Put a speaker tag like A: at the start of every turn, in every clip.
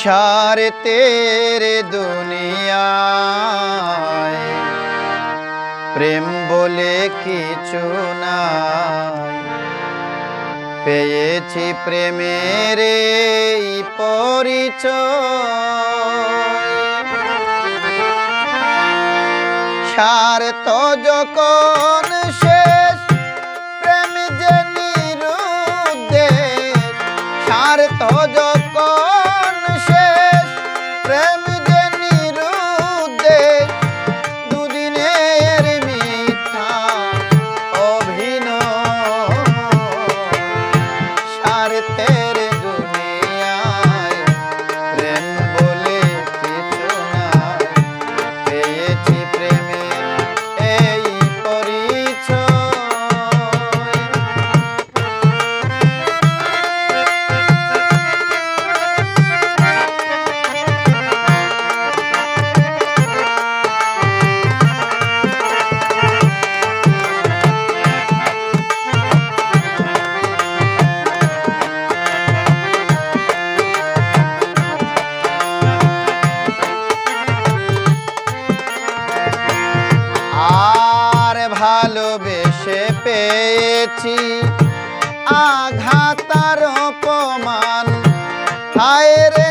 A: সার তে দুনিয়া প্রেম বলে কিছু না পেয়েছি প্রেমের পরিচয়। সার তো যখন সে ভালোবেসে পেয়েছি। আঘাতার অপমান। হায় রে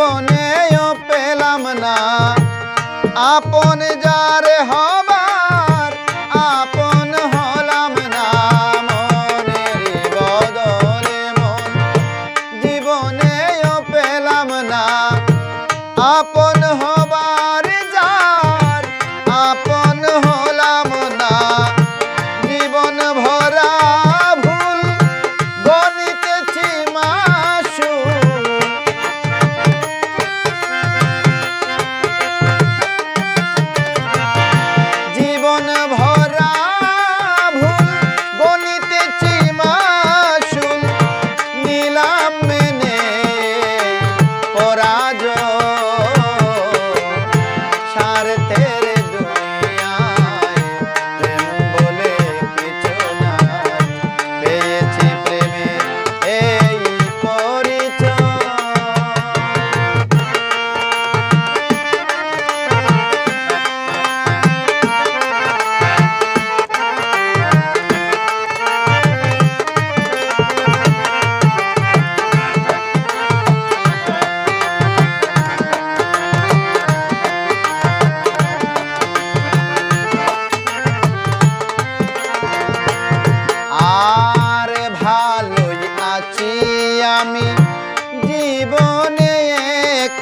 A: জীবনে পেলাম না। আপন যা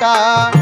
A: ঘোড়া